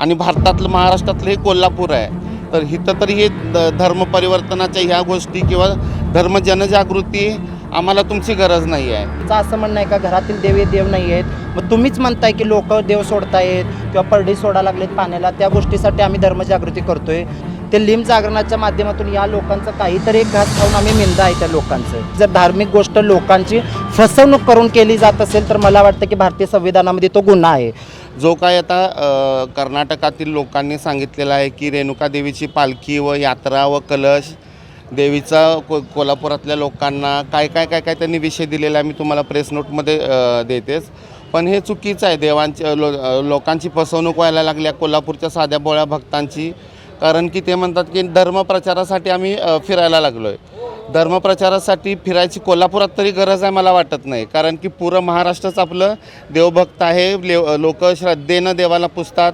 आणि भारतातलं महाराष्ट्रातलं हे कोल्हापूर आहे. तर इथं तर हे द- धर्म परिवर्तनाच्या ह्या गोष्टी किंवा धर्म जनजागृती आम्हाला तुमची गरज नाही आहे. तुमचं असं म्हणणं आहे का घरातील देवी देव नाही आहेत. मग तुम्हीच म्हणताय की लोक देव सोडतायत किंवा परडी सोडा लागलेत पाण्याला. त्या गोष्टीसाठी आम्ही धर्मजागृती करतोय. ते लिंब जागरणाच्या माध्यमातून या लोकांचं काहीतरी एक घास खाऊन आम्ही मिंदा आहे त्या लोकांचं. जर धार्मिक गोष्ट लोकांची फसवणूक करून केली जात असेल तर मला वाटतं की भारतीय संविधानामध्ये तो गुन्हा आहे. जो काय आता कर्नाटकातील लोकांनी सांगितलेला आहे की रेणुका देवीची पालखी व यात्रा व कलश देवीचा को कोल्हापुरातल्या लोकांना काय काय काय काय त्यांनी विषय दिलेला आहे मी तुम्हाला प्रेस नोटमध्ये देतेच. पण हे चुकीचं आहे देवांची लो लोकांची फसवणूक व्हायला लागली आहे कोल्हापूरच्या साध्या बोळ्या भक्तांची. कारण की ते म्हणतात की धर्मप्रचारासाठी आम्ही फिरायला लागलो आहे धर्मप्रचारासाठी फिरायची कोल्हापुरात तरी गरज आहे मला वाटत नाही. कारण की पुरं महाराष्ट्रच आपलं देवभक्त आहे लोक श्रद्धेनं देवाला पुजतात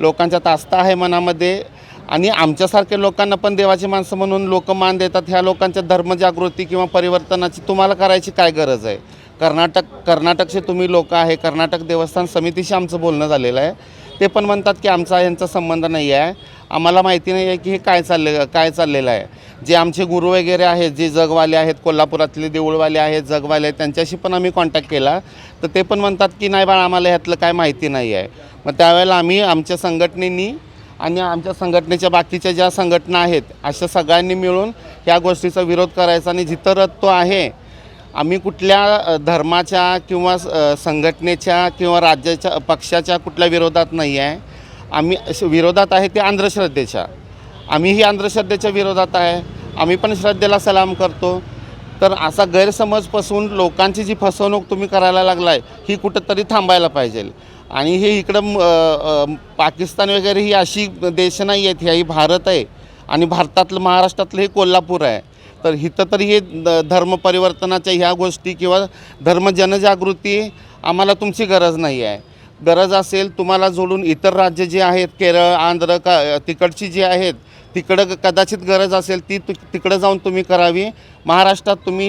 लोकांच्यात आस्था आहे मनामध्ये. आणि आमच्यासारख्या लोकांना पण देवाची माणसं म्हणून लोक मान देतात ह्या लोकांच्या धर्मजागृती किंवा परिवर्तनाची तुम्हाला करायची काय गरज आहे? कर्नाटक कर्नाटकचे तुम्ही लोक आहे कर्नाटक देवस्थान समितीशी आमचं बोलणं झालेलं आहे. ते पण म्हणतात की आमचा यांचा संबंध नाही आहे. आम्हाला माहिती नाही आहे की हे काय चालले काय चाललेलं आहे. जे आमचे गुरु वगैरे आहेत जे जगवाले आहेत कोल्हापुरातले देऊळवाले आहेत जगवाले आहेत त्यांच्याशी पण आम्ही कॉन्टॅक्ट केला. तर ते पण म्हणतात की नाही बाळा आम्हाला ह्यातलं काय माहिती नाही आहे. मग त्यावेळेला आम्ही आमच्या संघटनेनी आणि आमच्या संघटनेच्या बाकीच्या ज्या संघटना आहेत अशा सगळ्यांनी मिळून ह्या गोष्टीचा विरोध करायचा आणि जिथं रत्तो आहे आम्ही कुठल्या धर्माच्या किंवा संघटनेच्या किंवा राज्याच्या पक्षाच्या कुठल्या विरोधात नाही आहे. आम्ही अश- विरोधात आहे ते अंधश्रद्धेच्या आम्हीही अंधश्रद्धेच्या विरोधात आहे. आम्ही पण श्रद्धेला सलाम करतो. तर असा गैरसमजपासून लोकांची जी फसवणूक तुम्ही करायला लागलाय ही कुठंतरी थांबायला पाहिजे. आणि हे इकडं पाकिस्तान वगैरे ही अशी देश नाही आहेत ह्या ही भारत आहे. आणि भारतातलं महाराष्ट्रातलं हे कोल्हापूर आहे. तर इथं तरी हे धर्मपरिवर्तनाच्या धर्म परिवर्तनाच्या ह्या गोष्टी किंवा धर्म जनजागृती आम्हाला तुमची गरज नाही आहे. गरज असेल तुम्हाला जोडून इतर राज्य जे आहेत केरळ आंध्र का तिकडची जी आहेत तिकडं कदाचित गरज असेल ती तु तिकडं जाऊन तुम्ही करावी. महाराष्ट्रात तुम्ही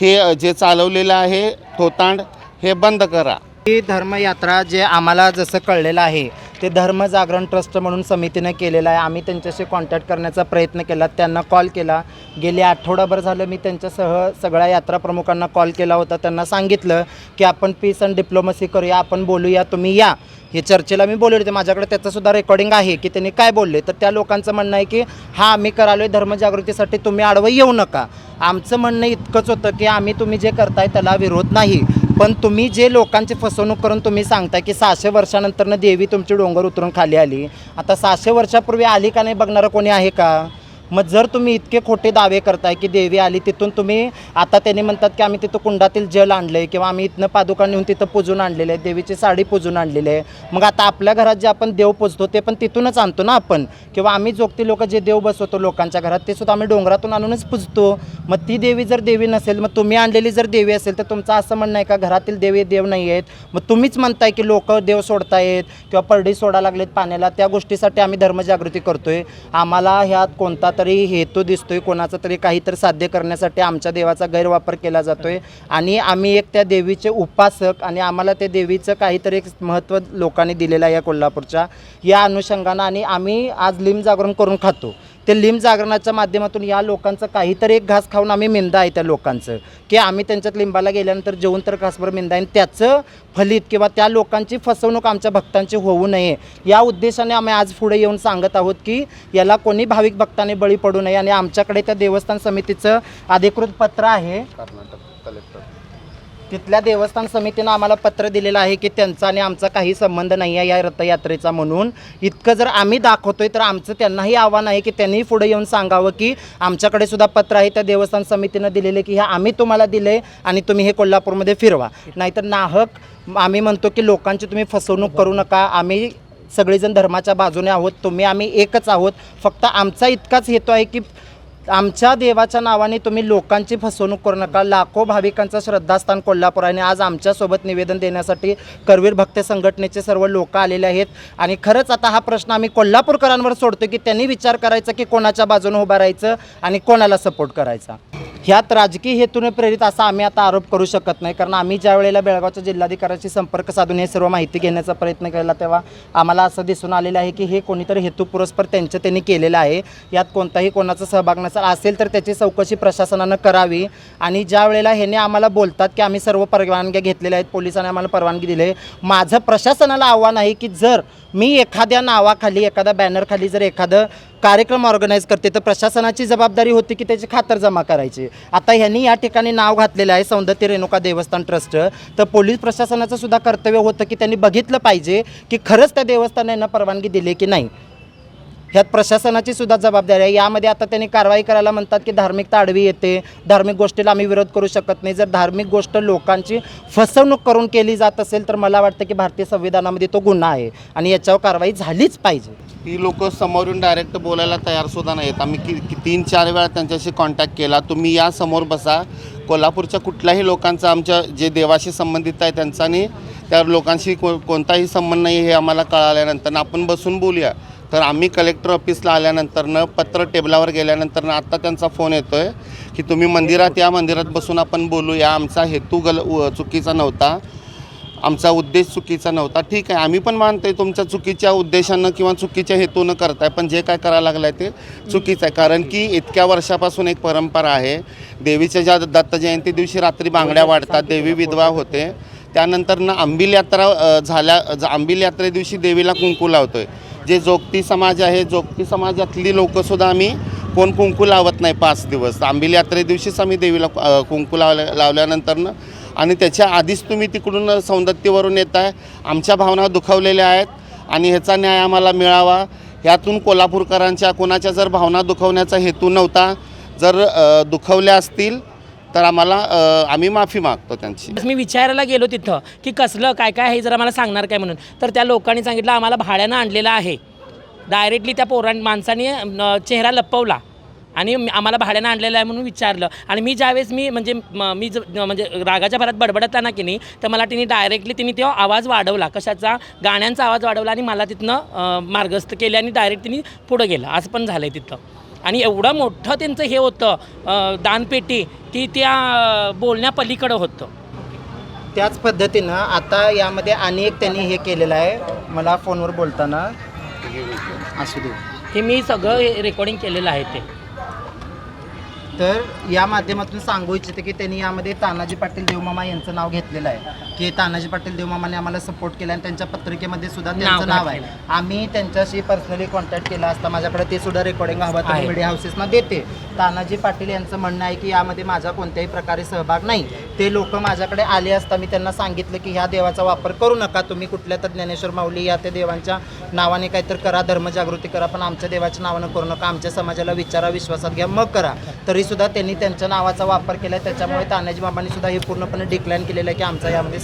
हे जे चालवलेलं आहे थोतांड हे बंद करा. ही धर्मयात्रा जे आम्हाला जसं कळलेलं आहे ते धर्म जागरण ट्रस्ट म्हणून समितीनं केलेलं आहे. आम्ही त्यांच्याशी कॉन्टॅक्ट करण्याचा प्रयत्न केला. त्यांना कॉल केला. गेले आठवडाभर झालं मी त्यांच्यासह सगळ्या यात्रा प्रमुखांना कॉल केला होता. त्यांना सांगितलं की आपण पीस अँड डिप्लोमसी करूया आपण बोलूया तुम्ही या. हे चर्चेला मी बोलले होते. माझ्याकडे त्याचंसुद्धा रेकॉर्डिंग आहे की त्यांनी काय बोलले. तर त्या लोकांचं म्हणणं आहे की हा आम्ही करालो आहे धर्मजागृतीसाठी तुम्ही आडवं येऊ नका. आमचं म्हणणं इतकंच होतं की आम्ही तुम्ही जे करताय त्याला विरोध नाही. पण तुम्ही जे लोकांची फसवणूक करून तुम्ही सांगताय की सहाशे वर्षानंतरनं देवी तुमची डोंगर उतरून खाली आली. आता सहाशे वर्षापूर्वी आली का नाही बघणारं कोणी आहे का? मग जर तुम्ही इतके खोटे दावे करताय की देवी आली तिथून तुम्ही आता त्यांनी म्हणतात की आम्ही तिथं कुंडातील जल आणलं आहे किंवा आम्ही इथनं पादुका नेऊन तिथं पूजून आणलेलं आहे देवीची साडी पूजून आणलेली आहे मग आता आपल्या घरात जे आपण देव पूजतो ते पण तिथूनच आणतो ना आपण? किंवा आम्ही जोगती लोक जे देव बसवतो लोकांच्या घरात ते सुद्धा आम्ही डोंगरातून आणूनच पूजतो. मग ती देवी जर देवी नसेल मग तुम्ही आणलेली जर देवी असेल तर तुमचं असं म्हणणं आहे का घरातील देवी देव नाही आहेत? मग तुम्हीच म्हणताय की लोक देव सोडतायत किंवा परडी सोडा लागलेत पाण्याला त्या गोष्टीसाठी आम्ही धर्मजागृती करतोय. आम्हाला ह्यात कोणता तरी हेतू दिसतोय कोणाचा तरी काहीतरी साध्य करण्यासाठी आमच्या देवाचा गैरवापर केला जातोय. आणि आम्ही एक त्या देवीचे उपासक आणि आम्हाला त्या देवीचं काहीतरी एक महत्त्व लोकांनी दिलेलं आहे या कोल्हापूरच्या. या अनुषंगानं आणि आम्ही आज लिंब जागरण करून खातो. ते लिंब जागरणाच्या माध्यमातून या लोकांचं काहीतरी एक घास खाऊन आम्ही मिंदा आहे त्या लोकांचं. की आम्ही त्यांच्यात लिंबाला गेल्यानंतर जेवून तर घासभर मिंदा आहे त्याचं फलित किंवा त्या लोकांची फसवणूक आमच्या भक्तांची होऊ नये. या उद्देशाने आम्ही आज पुढे येऊन सांगत आहोत की याला कोणी भाविक भक्ताने बळी पडू नये आणि आमच्याकडे त्या देवस्थान समितीचं अधिकृत पत्र आहे. कर्नाटक. तिथल्या देवस्थान समितीनं आम्हाला पत्र दिलेलं आहे की त्यांचा आणि आमचा काही संबंध नाही आहे या रथयात्रेचा म्हणून. इतकं जर आम्ही दाखवतोय तर आमचं त्यांनाही आव्हान आहे की त्यांनी पुढे येऊन सांगावं की आमच्याकडे सुद्धा पत्र आहे त्या देवस्थान समितीनं दिलेले की हे आम्ही तुम्हाला दिले आणि तुम्ही हे कोल्हापूरमध्ये फिरवा. नाहीतर नाहक आम्ही म्हणतो की लोकांची तुम्ही फसवणूक करू नका. आम्ही सगळेजण धर्माच्या बाजूने आहोत तुम्ही आम्ही एकच आहोत. फक्त आमचा इतकाच हेतू आहे की आमच्या देवाच्या नावाने तुम्ही लोकांची फसवणूक करू नका. लाखो भाविकांचं श्रद्धास्थान कोल्हापूर आणि आज आमच्यासोबत निवेदन देण्यासाठी करवीर भक्त संघटनेचे सर्व लोक आलेले आहेत. आणि खरंच आता हा प्रश्न आम्ही कोल्हापूरकरांवर सोडतो की त्यांनी विचार करायचा की कोणाच्या बाजूने उभं राहायचं आणि कोणाला सपोर्ट करायचा. ह्यात राजकीय हेतूने प्रेरित असा आम्ही आता आरोप करू शकत नाही. कारण आम्ही ज्या वेळेला बेळगावच्या जिल्हाधिकाऱ्याशी संपर्क साधून हे सर्व माहिती घेण्याचा प्रयत्न केला तेव्हा आम्हाला असं दिसून आलेलं आहे की हे कोणीतरी हेतुपुरस्पर त्यांचं त्यांनी केलेलं आहे. यात कोणताही कोणाचा सहभाग नसेल असेल तर त्याची चौकशी प्रशासनानं करावी. आणि ज्या वेळेला ह्याने आम्हाला बोलतात की आम्ही सर्व परवानग्या घेतलेल्या आहेत पोलिसांनी आम्हाला परवानगी दिली आहे माझं प्रशासनाला आव्हान आहे की जर मी एखाद्या नावाखाली एखाद्या बॅनरखाली जर एखादं कार्यक्रम ऑर्गनाईज करते तर प्रशासनाची जबाबदारी होती की त्याची खातर जमा करायची. आता ह्यांनी या ठिकाणी नाव घातलेलं आहे सौंदत्य रेणुका देवस्थान ट्रस्ट तर पोलीस प्रशासनाचं सुद्धा कर्तव्य होतं की त्यांनी बघितलं पाहिजे की खरंच त्या देवस्थानांना परवानगी दिली की नाही. ह्यात प्रशासनाची सुद्धा जबाबदारी आहे. यामध्ये आता त्यांनी कारवाई करायला म्हणतात की धार्मिकता आडवी येते. धार्मिक गोष्टीला आम्ही विरोध करू शकत नाही. जर धार्मिक गोष्ट लोकांची फसवणूक करून केली जात असेल तर मला वाटतं की भारतीय संविधानामध्ये तो गुन्हा आहे आणि याच्यावर कारवाई झालीच पाहिजे. ती लोक समोरून डायरेक्ट बोलायला तयार सुद्धा नाहीत. आम्ही कि कि- तीन चार वेळा त्यांच्याशी कॉन्टॅक्ट केला. तुम्ही या समोर बसा. कोल्हापूरच्या कुठल्याही लोकांचा आमच्या जे देवाशी संबंधित आहे त्यांचा आणि त्या लोकांशी को कोणताही संबंध नाही हे आम्हाला कळाल्यानंतर. आपण बसून बोलूया. तर आम्ही कलेक्टर ऑफिसला आल्यानंतरनं पत्र टेबलावर गेल्यानंतरनं आत्ता त्यांचा फोन येतो आहे की तुम्ही मंदिरात या मंदिरात बसून आपण बोलूया. आमचा हेतू गल चुकीचा नव्हता. आमचा उद्देश चुकीचा नव्हता. ठीक आहे आम्ही पण मानतोय तुमच्या चुकीच्या उद्देशानं किंवा चुकीच्या हेतूनं करताय पण जे काय करायला लागलं आहे ते चुकीचं आहे. कारण की इतक्या वर्षापासून एक परंपरा आहे. देवीच्या ज्या दत्त जयंती दिवशी रात्री बांगड्या वाढतात देवी विधवा होते. त्यानंतर ना आंबील यात्रा झाल्या आंबील यात्रेदिवशी देवीला कुंकू लावतो आहे जे जोगती समाज आहे जोगती समाजातली लोकंसुद्धा आम्ही कोण कुंकू लावत नाही पाच दिवस. आंबील यात्रे दिवशीच आम्ही देवीला कुंकू लावल्या लावल्यानंतरनं आणि त्याच्या आधीच तुम्ही तिकडून सौंदत्यवरून येत आहे आमच्या भावना दुखावलेल्या आहेत आणि ह्याचा न्याय आम्हाला मिळावा. ह्यातून कोल्हापूरकरांच्या कोणाच्या जर भावना दुखवण्याचा हेतू नव्हता जर दुखवल्या असतील तर आम्हाला आम्ही माफी मागतो त्यांची. मी विचारायला गेलो तिथं की कसलं काय काय हे जरा आम्हाला सांगणार काय म्हणून. तर त्या लोकांनी सांगितलं आम्हाला भाड्यानं आणलेलं आहे. डायरेक्टली त्या पोरां माणसाने चेहरा लपवला. आणि आम्हाला भाड्यानं आणलेलं आहे म्हणून विचारलं. आणि मी ज्यावेळेस मी म्हणजे मी ज म्हणजे रागाच्या भरात बडबडताना की नाही तर मला तिने डायरेक्टली तिने तो आवाज वाढवला. कशाचा? गाण्यांचा आवाज वाढवला आणि मला तिथनं मार्गस्थ केले आणि डायरेक्ट तिने पुढं गेलं. असं पण झालं आहे तिथं. आणि एवढं मोठं त्यांचं हे होतं दानपेटी की त्या बोलण्यापलीकडं होतं. त्याच पद्धतीनं आता यामध्ये आणि एक त्यांनी हे केलेलं आहे. मला फोनवर बोलताना असू दे. हे मी सगळं रेकॉर्डिंग केलेलं आहे ते. तर या माध्यमातून सांगू इच्छिते की त्यांनी यामध्ये तानाजी पाटील देवमामा यांचं नाव घेतलेलं आहे. की तानाजी पाटील देवमामाने आम्हाला सपोर्ट केला आणि त्यांच्या पत्रिकेमध्ये सुद्धा त्यांचं नाव आहे. आम्ही त्यांच्याशी पर्सनली कॉन्टॅक्ट केला असता. माझ्याकडे ते सुद्धा रेकॉर्डिंग हवं तर. मीडिया हाऊसेसना देते. तानाजी पाटील यांचं म्हणणं आहे की यामध्ये माझा कोणत्याही प्रकारे सहभाग नाही. ते लोक माझ्याकडे आले असता मी त्यांना सांगितलं की ह्या देवाचा वापर करू नका. तुम्ही कुठल्या तर ज्ञानेश्वर माऊली या त्या देवांच्या नावाने काहीतरी करा धर्मजागृती करा पण आमच्या देवाच्या नावानं करू नका. आमच्या समाजाला विचारा विश्वासात घ्या मग करा. तरी सुद्धा त्यांनी त्यांच्या नावाचा वापर केला त्याच्यामुळे तानाजी बाबांनी सुद्धा हे पूर्णपणे डिक्लाइन केलेलं आहे की आमचा यामध्ये